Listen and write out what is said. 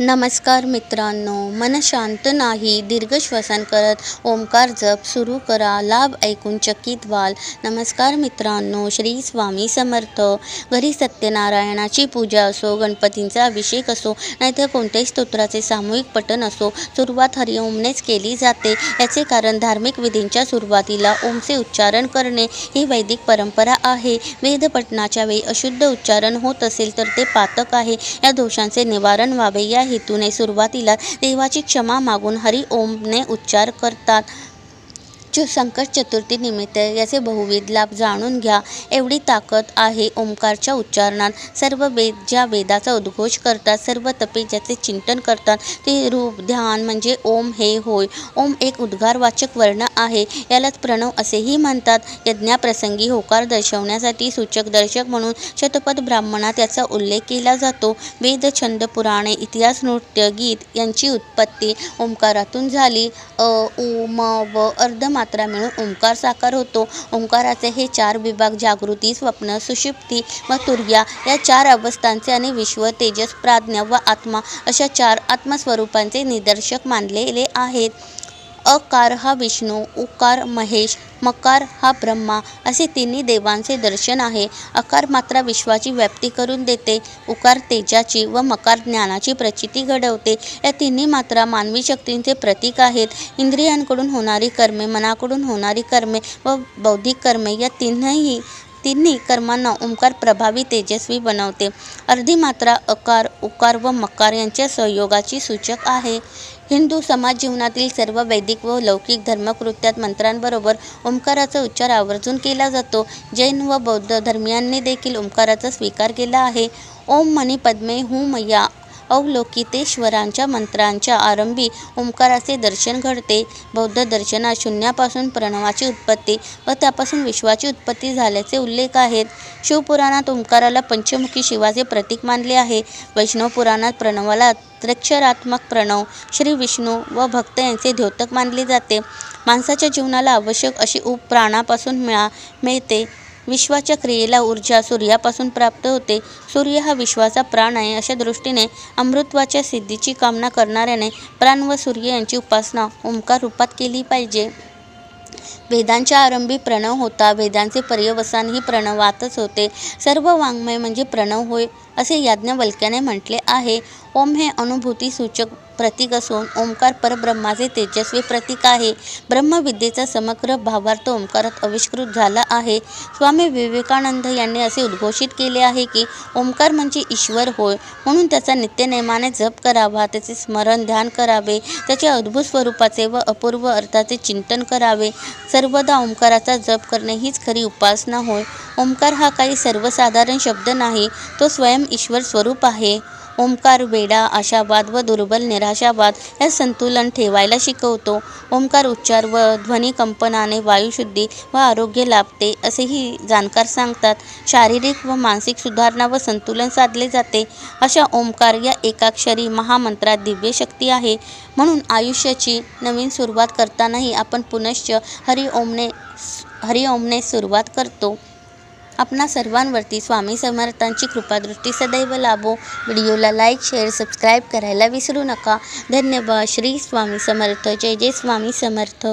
नमस्कार मित्रांनो मन शांत नाही दीर्घ श्वसन करत ओंकार जप सुरू करा लाभ ऐकून चकित व्हाल. नमस्कार मित्रांनो श्री स्वामी समर्थ. घरी सत्यनारायणाची पूजा असो गणपतींचा अभिषेक असो नाहीतर कोणत्याही स्तोत्राचे सामूहिक पठण असो सुरुवात हरिओमनेच केली जाते. याचे कारण धार्मिक विधींच्या सुरुवातीला ओमचे उच्चारण करणे ही वैदिक परंपरा आहे. वेदपठणाच्या वेळी अशुद्ध उच्चारण होत असेल तर ते पातक आहे. या दोषांचे निवारण व्हावे. या हेतूने सुरुवातीला देवाची क्षमा मागून हरी ओमने उच्चार करतात. चु संकट चतुर्थी निमित्त याचे बहुविध लाभ जाणून घ्या. एवढी ताकद आहे ओंकारच्या उच्चारणात. सर्व वेद ज्या वेदाचा उद्घोष करतात सर्व तपे ज्याचे चिंतन करतात ते रूप ध्यान म्हणजे ओम हे होय. ओम एक उद्गारवाचक वर्ण आहे. यालाच प्रणव असेही म्हणतात. यज्ञाप्रसंगी होकार दर्शवण्यासाठी सूचक दर्शक म्हणून शतपथ ब्राह्मणात याचा उल्लेख केला जातो. वेद छंद पुराणे इतिहास नृत्य गीत यांची उत्पत्ती ओंकारातून झाली. अ उ म व मात्रा मिळून ओंकार साकार होतो. ओंकाराचे हे चार विभाग जागृती स्वप्न सुषुप्ती व तुर्या या चार अवस्थांचे आणि विश्व तेजस प्राज्ञा व आत्मा अशा चार आत्मस्वरूपांचे निदर्शक मानलेले आहेत. अकार हा विष्णू उकार महेश मकार हा ब्रह्मा असे तिन्ही देवांचे दर्शन आहे. अकार मात्रा विश्वाची व्याप्ती करून देते. उकार तेजाची व मकार ज्ञानाची प्रचिती घडवते. या तिन्ही मात्रा मानवी शक्तींचे प्रतीक आहेत. इंद्रियांकडून होणारी कर्मे मनाकडून होणारी कर्मे व बौद्धिक कर्मे या तिन्ही तिन्ही कर्मांना ओंकार प्रभावी तेजस्वी बनवते. अर्धी मात्रा अकार उकार व मकार यांच्या सहयोगाची सूचक आहे. हिंदू समाज जीवनातील सर्व वैदिक व लौकिक धर्मकृत्यात मंत्रांबरोबर ओंकाराचा उच्चार आवर्जून केला जातो. जैन व बौद्ध धर्मियांनी देखील ओंकाराचा स्वीकार केला आहे. ओम मणी पद्मे हू मय्या अवलोकितेश्वरांच्या मंत्रांच्या आरंभी ओंकाराचे दर्शन घडते. बौद्ध दर्शनात शून्यापासून प्रणवाची उत्पत्ती व त्यापासून विश्वाची उत्पत्ती झाल्याचे उल्लेख आहेत. शिवपुराणात ओंकाराला पंचमुखी शिवाचे प्रतीक मानले आहे. वैष्णव पुराणात प्रणवाला त्र्यक्षरात्मक प्रणव श्री विष्णू व भक्त यांचे द्योतक मानले जाते. माणसाच्या जीवनाला आवश्यक अशी ऊब प्राणापासून मिळा मिळते. विश्वाच्या क्रियेला ऊर्जा सूर्यापासून प्राप्त होते. सूर्य हा विश्वाचा प्राण आहे अशा दृष्टीने अमृत्वाच्या सिद्धीची कामना करणाऱ्याने प्राण व सूर्य यांची उपासना ओंकार रूपात केली पाहिजे. वेदांच्या आरंभी प्रणव होता. वेदांचे पर्यवसान ही प्रणवातच होते. सर्व वाङ्मय म्हणजे प्रणव होय असे याज्ञवल्क्याने म्हटले आहे. ओम हे अनुभूती सूचक प्रतीक असून ओंकार परब्रह्माचे तेजस्वी प्रतीक आहे. ब्रह्मविद्येचा समग्र भावार्थ ओंकारात आविष्कृत झाला आहे. स्वामी विवेकानंद यांनी असे उद्घोषित केले आहे की ओंकार म्हणजे ईश्वर होय. म्हणून त्याचा नित्यनेमाने जप करावा त्याचे स्मरण ध्यान करावे त्याच्या अद्भुत स्वरूपाचे व अपूर्व अर्थाचे चिंतन करावे. सर्वदा ओंकाराचा जप करणे हीच खरी उपासना होय. ओंकार हा काही सर्वसाधारण शब्द नाही तो स्वयं ईश्वर स्वरूप आहे. ओंकार वेडा आशावाद व दुर्बल निराशावाद या संतुलन ठेवायला शिकवतो. ओंकार उच्चार व ध्वनिकंपनाने वायुशुद्धी व आरोग्य लाभते असेही जाणकार सांगतात. शारीरिक व मानसिक सुधारणा व संतुलन साधले जाते. अशा ओंकार या एकाक्षरी महामंत्रात दिव्य शक्ती आहे. म्हणून आयुष्याची नवीन सुरुवात करतानाही आपण पुनश्च हरि ओमने हरि ओमने सुरुवात करतो. आपणा सर्वांवरती स्वामी समर्थांची कृपादृष्टी सदैव लाभो. व्हिडिओला लाईक शेअर सबस्क्राईब करायला विसरू नका. धन्यवाद. श्री स्वामी समर्थ. जय जय स्वामी समर्थ.